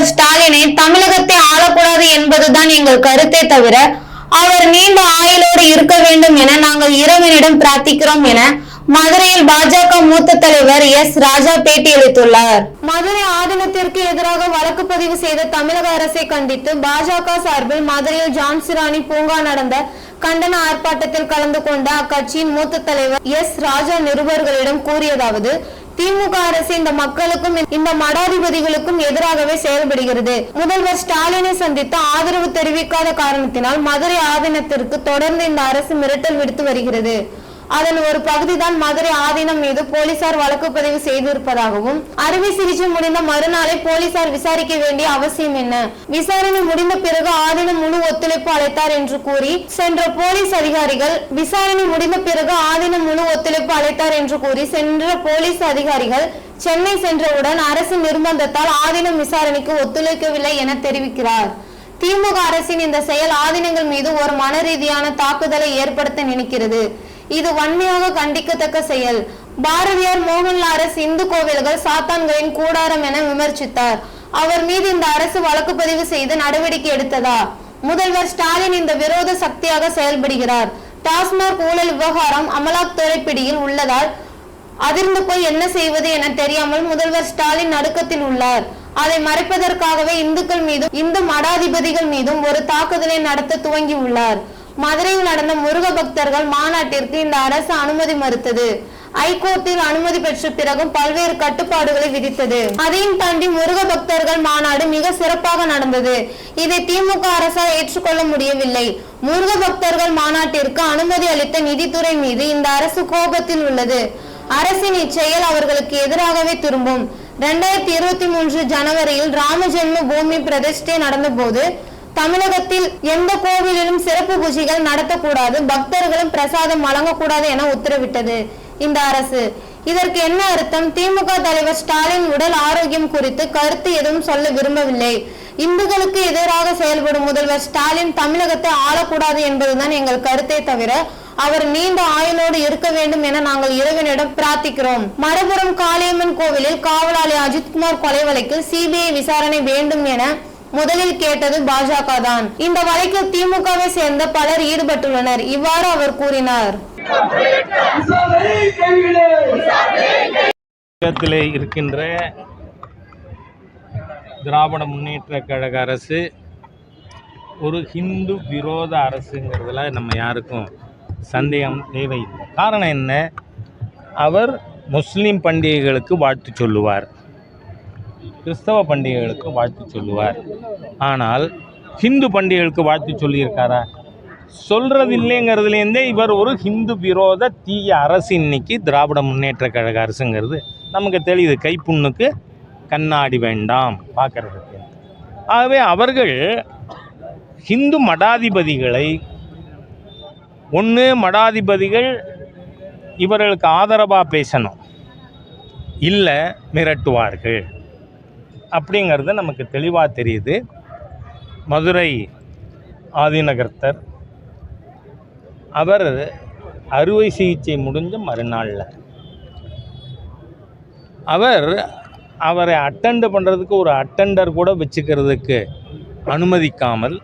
முதல்வர் ஸ்டாலினை தமிழகத்தை ஆளக்கூடாது என்பதுதான் எங்கள் கருத்தை தவிர அவர் நீண்ட ஆயுளோடு இருக்க வேண்டும் என நாங்கள் இறைவனிடம் பிரார்த்திக்கிறோம் என மதுரையில் பாஜக மூத்த தலைவர் எஸ் ராஜா பேட்டியளித்துள்ளார் மதுரை ஆதீனத்திற்கு எதிராக வழக்கு பதிவு செய்த தமிழக அரசை கண்டித்து பாஜக சார்பில் மதுரையில் ஜான்சிராணி பூங்கா நடந்த கண்டன ஆர்ப்பாட்டத்தில் கலந்து கொண்ட அக்கட்சியின் மூத்த தலைவர் எஸ் ராஜா நிருபர்களிடம் கூறியதாவது திமுக அரசு இந்த மக்களுக்கும் இந்த மடாதிபதிகளுக்கும் எதிராகவே செயல்படுகிறது. முதல்வர் ஸ்டாலினை சந்தித்து ஆதரவு தெரிவிக்காத காரணத்தினால் மதுரை ஆதீனத்திற்கு தொடர்ந்து இந்த அரசு மிரட்டல் விடுத்து வருகிறது. அதன் ஒரு பகுதிதான் மதுரை ஆதீனம் மீது போலீசார் வழக்கு பதிவு செய்திருப்பதாகவும் அறுவை சிகிச்சை முடிந்த மறுநாளை போலீசார் விசாரிக்க வேண்டிய அவசியம் என்ன? விசாரணை முடிந்த பிறகு ஆதீனம் முழு ஒத்துழைப்பு அளித்தார் என்று கூறி சென்ற போலீஸ் அதிகாரிகள் விசாரணை முடிந்த பிறகு ஆதீனம் முழு ஒத்துழைப்பு அளித்தார் என்று கூறி சென்ற போலீஸ் அதிகாரிகள் சென்னை சென்றவுடன் அரசு நிர்பந்தத்தால் ஆதீனம் விசாரணைக்கு ஒத்துழைக்கவில்லை என தெரிவிக்கிறார். திமுக அரசின் இந்த செயல் ஆதீனங்கள் மீது ஒரு மன ரீதியான தாக்குதலை ஏற்படுத்த நினைக்கிறது. இது வன்மையாக கண்டிக்கத்தக்க செயல். பாரதியார் மோகன்லாரஸ் இந்து கோவில்கள் சாத்தான்களின் கூடாரம் என விமர்சித்தார். அவர் மீது இந்த அரசு வழக்கு பதிவு செய்து நடவடிக்கை எடுத்ததா? முதல்வர் ஸ்டாலின் இந்த விரோத சக்தியாக செயல்படுகிறார். டாஸ்மாக் ஊழல் விவகாரம் அமலாக்கத்துறை பிடியில் உள்ளதால் அதிர்ந்து போய் என்ன செய்வது என தெரியாமல் முதல்வர் ஸ்டாலின் நடுக்கத்தில் உள்ளார். அதை மறைப்பதற்காகவே இந்துக்கள் மீதும் இந்து மடாதிபதிகள் மீதும் ஒரு தாக்குதலை நடத்த துவங்கி உள்ளார். மதுரையில் நடந்த முருக பக்தர்கள் மாநாட்டிற்கு இந்த அரசு அனுமதி மறுத்தது. ஐகோர்ட்டில் அனுமதி பெற்ற பிறகும் பல்வேறு கட்டுப்பாடுகளை விதித்தது. அதையும் தாண்டி முருக பக்தர்கள் மாநாடு மிக சிறப்பாக நடந்தது. இதை திமுக அரசால் ஏற்றுக்கொள்ள முடியவில்லை. முருக பக்தர்கள் மாநாட்டிற்கு அனுமதி அளித்த நிதித்துறை மீது இந்த அரசு கோபத்தில் உள்ளது. அரசின் இச்செயல் அவர்களுக்கு எதிராகவே திரும்பும். இரண்டாயிரத்தி இருபத்தி மூன்று ஜனவரியில் ராமஜென்ம பூமி பிரதிஷ்டை நடந்தபோது தமிழகத்தில் எந்த கோவிலிலும் சிறப்பு பூஜைகள் நடத்தக்கூடாது பக்தர்களும் பிரசாதம் வழங்கக்கூடாது என உத்தரவிட்டது இந்த அரசு. இதற்கு என்ன அர்த்தம்? திமுக தலைவர் ஸ்டாலின் உடல் ஆரோக்கியம் குறித்து கருத்து எதுவும் சொல்ல விரும்பவில்லை. இந்துக்களுக்கு எதிராக செயல்படும் முதல்வர் ஸ்டாலின் தமிழகத்தை ஆளக்கூடாது என்பதுதான் எங்கள் கருத்தை தவிர அவர் நீண்ட ஆயுளோடு இருக்க வேண்டும் என நாங்கள் இறைவனிடம் பிரார்த்திக்கிறோம். மறுபுறம் காளியம்மன் கோவிலில் காவலாளி அஜித்குமார் கொலை வழக்கில் சிபிஐ விசாரணை வேண்டும் என முதலில் கேட்டது பாஜக தான் இந்த வழக்கில் திமுகவை சேர்ந்த பலர் ஈடுபட்டுள்ளனர். இவ்வாறு அவர் கூறினார். இருக்கின்ற திராவிட முன்னேற்ற கழக அரசு ஒரு ஹிந்து விரோத அரசுங்கிறதுல நம்ம யாருக்கும் சந்தேகம் தேவையில்லை. காரணம் என்ன? அவர் முஸ்லீம் பண்டிகைகளுக்கு வாழ்த்து சொல்லுவார். கிறிஸ்தவ பண்டிகைகளுக்கு வாழ்த்து சொல்லுவார். ஆனால் ஹிந்து பண்டிகைகளுக்கு வாழ்த்து சொல்லியிருக்காரா? சொல்கிறதில்லைங்கிறதுலேருந்தே இவர் ஒரு ஹிந்து விரோத தீய அரசு இன்னைக்கு திராவிட முன்னேற்ற கழக அரசுங்கிறது. நமக்கு தெரியுது கைப்புண்ணுக்கு கண்ணாடி வேண்டாம் பார்க்கறதுக்கு ஆகவே அவர்கள் ஹிந்து மடாதிபதிகளை ஒன்று மடாதிபதிகள் இவர்களுக்கு ஆதரவாக பேசணும். இல்லை மிரட்டுவார்கள். அப்படிங்கிறது நமக்கு தெளிவாக தெரியுது. மதுரை ஆதிநகர்த்தர் அவர் அறுவை சிகிச்சை முடிஞ்ச மறுநாளில். அவர் அவரை அட்டெண்ட் பண்ணுறதுக்கு ஒரு அட்டெண்டர் கூட வச்சுக்கிறதுக்கு அனுமதிக்காமல்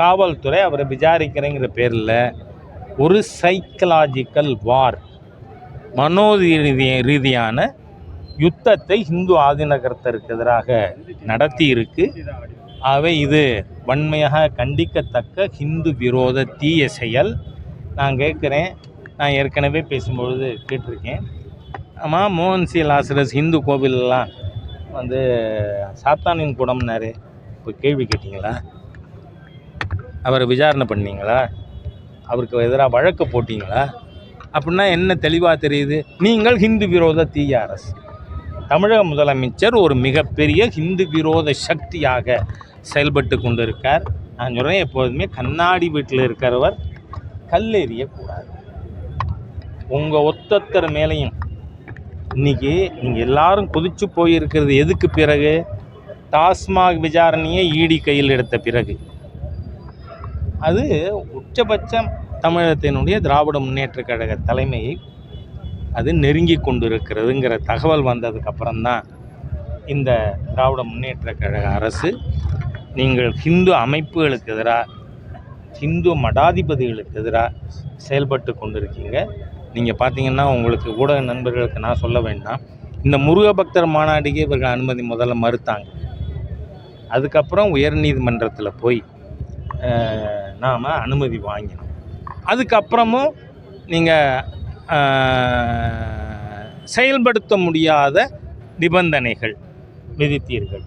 காவல்துறை அவரை விசாரிக்கிறேங்கிற பேரில் ஒரு சைக்கலாஜிக்கல் வார் மனோரீதிய ரீதியான யுத்தத்தை இந்து ஆதிநகரத்திற்கு எதிராக நடத்தி இருக்கு ஆகவே இது வன்மையாக கண்டிக்கத்தக்க ஹிந்து விரோத தீய செயல். நான் கேட்குறேன். நான் ஏற்கனவே பேசும்பொழுது கேட்டிருக்கேன். ஆமாம் மோகன் சி லாசரஸ் ஹிந்து கோவிலெல்லாம் வந்து சாத்தானின் குடம்னாரு இப்போ கேள்வி கேட்டிங்களா? அவரை விசாரணை பண்ணீங்களா? அவருக்கு எதிராக வழக்கு போட்டிங்களா? அப்படின்னா என்ன தெளிவாக தெரியுது? நீங்கள் ஹிந்து விரோத தீய அரசு. தமிழக முதலமைச்சர் ஒரு மிகப்பெரிய ஹிந்து விரோத சக்தியாக செயல்பட்டு கொண்டிருக்கார். நான் சொல்கிறேன் எப்போதுமே கண்ணாடி வீட்டில் இருக்கிறவர் கல் எறியக்கூடாது உங்கள் ஒத்தத்தர் மேலேயும் இன்னைக்கு நீங்கள் எல்லாரும் கொதிச்சு போயிருக்கிறது எதுக்கு பிறகு? டாஸ்மாக் விசாரணையை ஈடி கையில் எடுத்த பிறகு. அது உச்சபட்சம் தமிழகத்தினுடைய திராவிட முன்னேற்ற கழக தலைமையை அது நெருங்கி கொண்டிருக்கிறதுங்கிற தகவல் வந்ததுக்கப்புறம் தான் இந்த திராவிட முன்னேற்ற கழக அரசு நீங்கள் ஹிந்து அமைப்புகளுக்கு எதிராக ஹிந்து மடாதிபதிகளுக்கு எதிராக செயல்பட்டு கொண்டிருக்கீங்க. நீங்கள் பார்த்தீங்கன்னா உங்களுக்கு ஊடக நண்பர்களுக்கு நான் சொல்ல வேண்டாம். இந்த முருக பக்தர் மாநாடுக்கே இவர்கள் அனுமதி முதல்ல மறுத்தாங்க. அதுக்கப்புறம் உயர்நீதிமன்றத்தில் போய் நாம் அனுமதி வாங்கினோம். அதுக்கப்புறமும் நீங்கள் செயல்படுத்த முடியாத நிபந்தனைகள் விதித்தீர்கள்.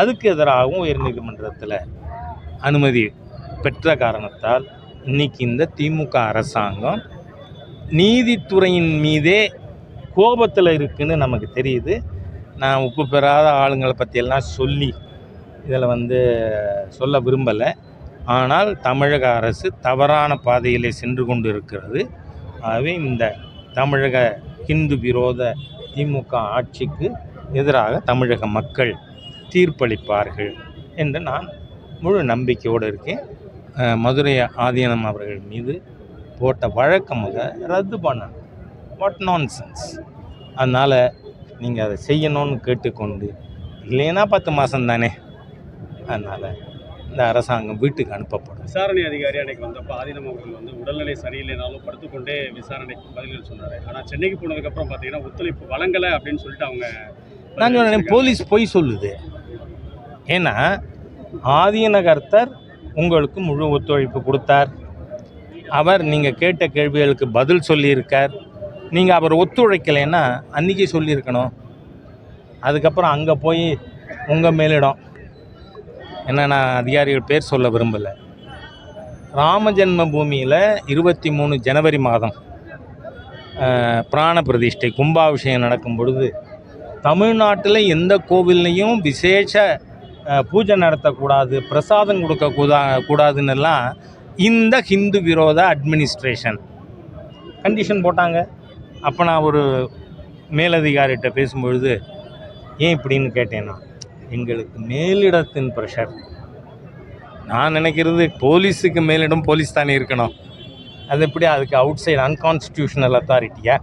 அதுக்கு எதிராகவும் உயர்நீதிமன்றத்தில் அனுமதி பெற்ற காரணத்தால் இன்னைக்கு இந்த திமுக அரசாங்கம் நீதித்துறையின் மீதே கோபத்தில் இருக்குன்னு நமக்கு தெரியுது. நான் உப்பு பெறாத ஆளுங்களை பற்றியெல்லாம் சொல்லி இதில் வந்து சொல்ல விரும்பலை. ஆனால் தமிழக அரசு தவறான பாதையிலே சென்று கொண்டு இருக்கிறது ஆகவே இந்த தமிழக ஹிந்து விரோத திமுக ஆட்சிக்கு எதிராக தமிழக மக்கள் தீர்ப்பளிப்பார்கள் என்று நான் முழு நம்பிக்கையோடு இருக்கேன். மதுரை ஆதீனம் அவர்கள் மீது போட்ட வழக்கம் முத ரத்து பண்ணணும் வாட் நான்சென்ஸ் அதனால் நீங்கள் அதை செய்யணும்னு கேட்டுக்கொண்டு இல்லைன்னா பத்து மாதம் தானே அதனால் இந்த அரசாங்கம் வீட்டுக்கு அனுப்பப்படும். விசாரணை அதிகாரி அன்னைக்கு வந்தப்போ ஆதீனம் அவர்கள் வந்து உடல்நிலை சரியில்லைனாலும் படுத்துக்கொண்டே விசாரணைக்கு பதில்கள் சொன்னார். ஆனால் சென்னைக்கு போனதுக்கப்புறம் பார்த்தீங்கன்னா ஒத்துழைப்பு வழங்கலை அப்படின்னு சொல்லிட்டு அவங்க நான் சொன்னேன் போலீஸ் பொய் சொல்லுது. ஏன்னா ஆதீனகர்த்தர் உங்களுக்கு முழு ஒத்துழைப்பு கொடுத்தார். அவர் நீங்கள் கேட்ட கேள்விகளுக்கு பதில் சொல்லியிருக்கார். நீங்கள் அவர் ஒத்துழைக்கலைன்னா அன்றைக்கி சொல்லியிருக்கணும். அதுக்கப்புறம் அங்கே போய் உங்கள் மேலிடம் ஏன்னா நான் அதிகாரிகள் பேர் சொல்ல விரும்பலை. ராம ஜென்ம பூமியில் இருபத்தி மூணு ஜனவரி மாதம் பிராண பிரதிஷ்டை கும்பாபிஷேகம் நடக்கும் பொழுது தமிழ்நாட்டில் எந்த கோவில்லையும் விசேஷ பூஜை நடத்தக்கூடாது பிரசாதம் கொடுக்க கூடா கூடாதுன்னெல்லாம் இந்த ஹிந்து விரோத அட்மினிஸ்ட்ரேஷன் கண்டிஷன் போட்டாங்க. அப்போ நான் ஒரு மேலதிகாரிகிட்ட பேசும்பொழுது ஏன் இப்படின்னு கேட்டேன் நான் எங்களுக்கு மேலிடத்தின் ப்ரெஷர் நான் நினைக்கிறது போலீஸுக்கு மேலிடம் போலீஸ் தானே இருக்கணும். அது எப்படி? அதுக்கு அவுட் சைடு அன்கான்ஸ்டியூஷனல் அத்தாரிட்டியா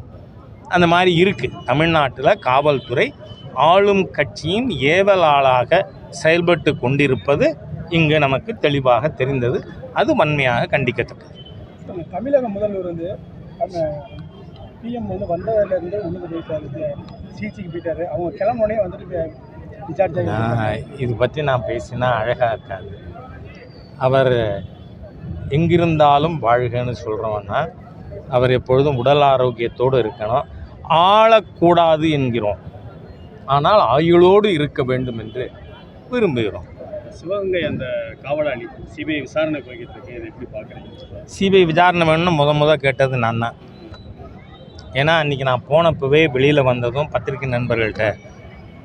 அந்த மாதிரி இருக்குது தமிழ்நாட்டில் காவல்துறை ஆளும் கட்சியின் ஏவலாளாக செயல்பட்டு கொண்டிருப்பது இங்கு நமக்கு தெளிவாக தெரிந்தது. அது வன்மையாக கண்டிக்கத்தக்கது. தமிழக முதல்வர் வந்து பிஎம் வந்து வந்ததுலேருந்து உள்ளுக்கு போயிட்டாரு. சிசிக்கு போயிட்டாரு. அவங்க கிளம்புனே வந்துட்டு இது பற்றி நான் பேசினா அழகாக இருக்காது. அவர் எங்கிருந்தாலும் வாழ்கன்னு சொல்கிறவன்னா அவர் எப்பொழுதும் உடல் ஆரோக்கியத்தோடு இருக்கணும். ஆளக்கூடாது என்கிறோம். ஆனால் ஆயுளோடு இருக்க வேண்டும் என்று விரும்புகிறோம். சிவகங்கை அந்த காவலாளி சிபிஐ விசாரணை இதை எப்படி பார்க்குறீங்க சிபிஐ விசாரணை வேணும்னு முத முத கேட்டது நான் தான். ஏன்னா அன்றைக்கி நான் போனப்பவே வெளியில் வந்ததும் பத்திரிகை நண்பர்கள்ட்ட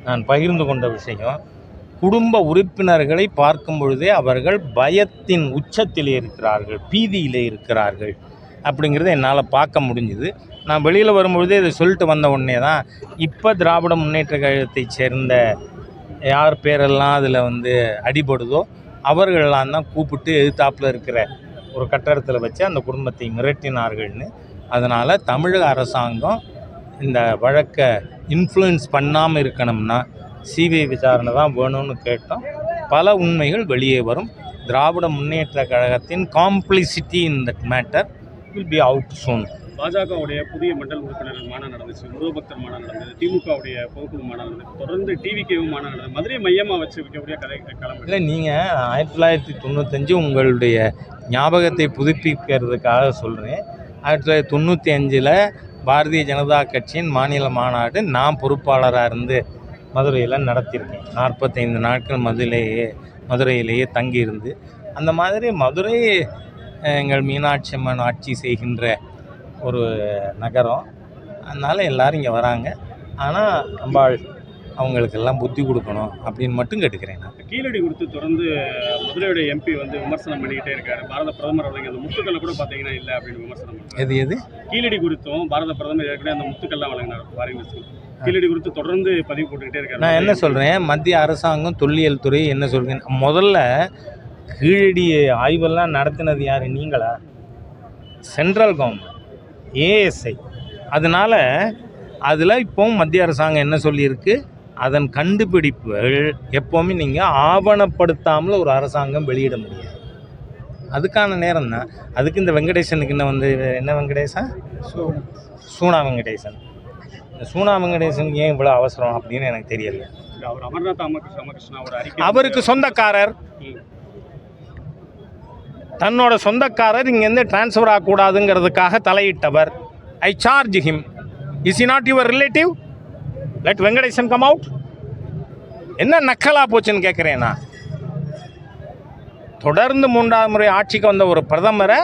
நான் பகிர்ந்து கொண்ட விஷயம் குடும்ப உறுப்பினர்களை பார்க்கும் பொழுதே அவர்கள் பயத்தின் உச்சத்தில் இருக்கிறார்கள் பீதியில் இருக்கிறார்கள் அப்படிங்கிறத என்னால் பார்க்க முடிஞ்சுது. நான் வெளியில் வரும்பொழுதே இதை சொல்லிட்டு வந்த உடனே தான் இப்போ திராவிட முன்னேற்ற கழகத்தைச் சேர்ந்த யார் பேரெல்லாம் அதில் வந்து அடிபடுதோ அவர்களெல்லாம் தான் கூப்பிட்டு எதிர்த்தாப்பில் இருக்கிற ஒரு கட்டடத்தில் வச்சு அந்த குடும்பத்தை மிரட்டினார்கள்னு. அதனால் தமிழக அரசாங்கம் இந்த வழக்கை இன்ஃப்ளூயன்ஸ் பண்ணாமல் இருக்கணும்னா சிபிஐ விசாரணை தான் வேணும்னு கேட்டோம். பல உண்மைகள் வெளியே வரும். திராவிட முன்னேற்ற கழகத்தின் complicity in that matter will be out soon பாஜகவுடைய புதிய மண்டல் உறுப்பினர்கள் மாநாடு நடந்துச்சு. முருகபக்தர் மாநாடு நடந்தது. திமுகவுடைய பொதுக்குழு மாநாடு நடந்தது. தொடர்ந்து டிவிகேவும் மாநாடு நடந்தது. மதுரை மையமாக வச்சு வைக்கக்கூடிய கதை கிளம்பு இல்லை நீங்கள் ஆயிரத்தி தொள்ளாயிரத்தி தொண்ணூத்தஞ்சு உங்களுடைய ஞாபகத்தை புதுப்பிக்கிறதுக்காக சொல்கிறேன் ஆயிரத்தி தொள்ளாயிரத்தி தொண்ணூற்றி அஞ்சில் பாரதிய ஜனதா கட்சியின் மாநில மாநாடு நான் பொறுப்பாளராக இருந்து மதுரையில் நடத்தியிருக்கேன். நாற்பத்தைந்து நாட்கள் மதுரையிலேயே மதுரையிலேயே தங்கியிருந்து. அந்த மாதிரி மதுரை எங்கள் மீனாட்சி அம்மன் ஆட்சி செய்கின்ற ஒரு நகரம். அதனால் எல்லோரும் இங்கே வராங்க. ஆனால் அம்பாள் அவங்களுக்கெல்லாம் புத்தி கொடுக்கணும் அப்படின்னு மட்டும் கேட்டுக்கிறேன் நான். கீழடி கொடுத்து தொடர்ந்து மதுரையோட எம்பி வந்து விமர்சனம் பண்ணிக்கிட்டே இருக்காரு. பாரத பிரதமர் அவர்கள் அந்த முத்துக்களை கூட பார்த்தீங்கன்னா இல்லை அப்படின்னு விமர்சனம் எது எது? கீழடி குறித்தும் பாரத பிரதமர் ஏற்கனவே அந்த முத்துக்கள்லாம் வழங்கினார் பாருங்க கீழடி குறித்து தொடர்ந்து பதிவு போட்டுக்கிட்டே இருக்காரு. நான் என்ன சொல்கிறேன் மத்திய அரசாங்கம் தொல்லியல் துறை என்ன சொல்கிறேன் முதல்ல கீழடி ஆய்வெல்லாம் நடத்தினது யார்? நீங்களா? சென்ட்ரல் கவர்மெண்ட் ஏஎஸ்ஐ அதனால் அதில் இப்போவும் மத்திய அரசாங்கம் என்ன சொல்லியிருக்கு? அதன் கண்டுபிடிப்புகள் எப்போவுமே நீங்கள் ஆவணப்படுத்தாமல் ஒரு அரசாங்கம் வெளியிட முடியாது. அதுக்கான நேரம் தான். அதுக்கு இந்த வெங்கடேசனுக்கு என்ன வந்து என்ன வெங்கடேசா? சூனா. வெங்கடேசன். இந்த சூனா வெங்கடேசனுக்கு ஏன் இவ்வளோ அவசரம் அப்படின்னு எனக்கு தெரியல. அவருக்கு சொந்தக்காரர். தன்னோட சொந்தக்காரர் இங்கேருந்து டிரான்ஸ்ஃபர் ஆகக்கூடாதுங்கிறதுக்காக தலையிட்டவர். I charge him is he not your relative let Venkatesan come out என்ன நக்கலா போச்சுன்னு கேட்குறேன் நான் தொடர்ந்து மூன்றாவது முறை ஆட்சிக்கு வந்த ஒரு பிரதமரை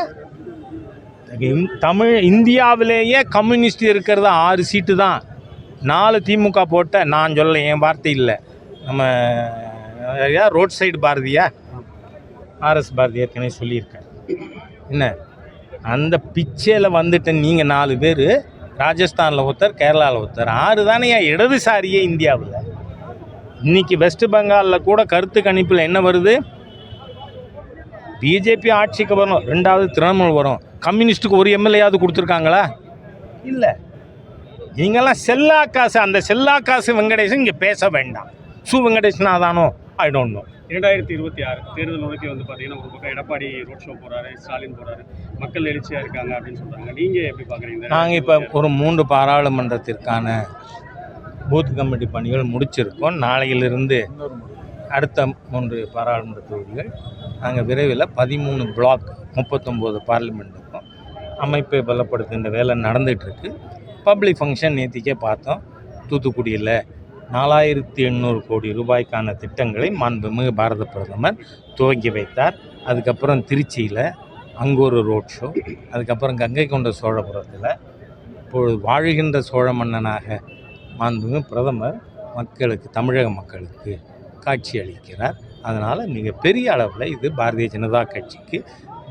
தமிழ் இந்தியாவிலேயே கம்யூனிஸ்ட் இருக்கிறது ஆறு சீட்டு தான். நாலு திமுக போட்ட நான் சொல்ல என் வார்த்தை இல்லை. நம்ம ரோட் சைடு பாரதியா? ஆர்எஸ் பாரதி ஏற்கனவே சொல்லியிருக்கேன் என்ன? அந்த பிச்சையில் வந்துட்டு நீங்கள் நாலு பேர் ராஜஸ்தானில் ஒருத்தர் கேரளாவில் ஒருத்தர். ஆறு தானே இடதுசாரியே இந்தியாவில். இன்றைக்கி வெஸ்ட் பெங்காலில் கூட கருத்து கணிப்பில் என்ன வருது? பிஜேபி ஆட்சிக்கு வரும் ரெண்டாவது திரிணாமுல் வரும். கம்யூனிஸ்ட்டுக்கு ஒரு எம்எல்ஏயாவது கொடுத்துருக்காங்களா? இல்லை. நீங்களாம் செல்லா காசு அந்த செல்லா காசு வெங்கடேசன் இங்கே பேச வேண்டாம். சு வெங்கடேசன் தானோ ஐ டோன்ட் நோ இரண்டாயிரத்தி இருபத்தி ஆறு தேர்தல் நோக்கி வந்து பார்த்தீங்கன்னா ஒரு பக்கம் எடப்பாடி ரோட் ஷோ போறாரு ஸ்டாலின் போறாரு மக்கள் எழுச்சியா இருக்காங்க அப்படின்னு சொல்றாங்க. நீங்க எப்படி பாக்குறீங்க நாங்கள் இப்போ ஒரு மூன்று பாராளுமன்றத்திற்கான பூத் கமிட்டி பணிகள் முடிச்சிருக்கோம். நாளையிலிருந்து அடுத்த மூன்று பாராளுமன்ற தொகுதிகள். நாங்கள் விரைவில் பதிமூணு பிளாக் முப்பத்தொம்போது பார்லிமெண்ட்டுக்கும் அமைப்பை பலப்படுத்துகின்ற வேலை நடந்துகிட்ருக்கு பப்ளிக் ஃபங்க்ஷன் நேத்திக்கே பார்த்தோம். தூத்துக்குடியில் நாலாயிரத்தி எண்ணூறு கோடி ரூபாய்க்கான திட்டங்களை மாண்புமிகு பாரத பிரதமர் துவங்கி வைத்தார். அதுக்கப்புறம் திருச்சியில் அங்கே ஒரு ரோட் ஷோ அதுக்கப்புறம் கங்கை கொண்ட சோழபுரத்தில் இப்பொழுது வாழ்கின்ற சோழ மன்னனாக மாண்புமிகு பிரதமர் மக்களுக்கு தமிழக மக்களுக்கு காட்சி அளிக்கிறார். அதனால் மிகப்பெரிய அளவில் இது பாரதிய ஜனதா கட்சிக்கு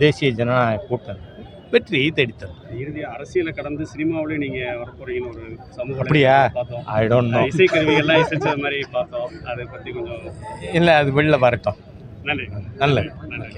தேசிய ஜனநாயக கூட்டணி வெற்றியை தேடித்தரும். இறுதி அரசியலை கடந்து சினிமாவிலே நீங்க வர போறீங்கன்னு ஒரு சமூக அப்படியா? ஐ டோன்ட் நோ இசைக்கருவிகள்லாம் இசைச்சது மாதிரி பார்த்தோம். அதை பத்தி கொஞ்சம் இல்லை அது வெளில வரட்டும். நன்றி. நல்லது. நன்றி.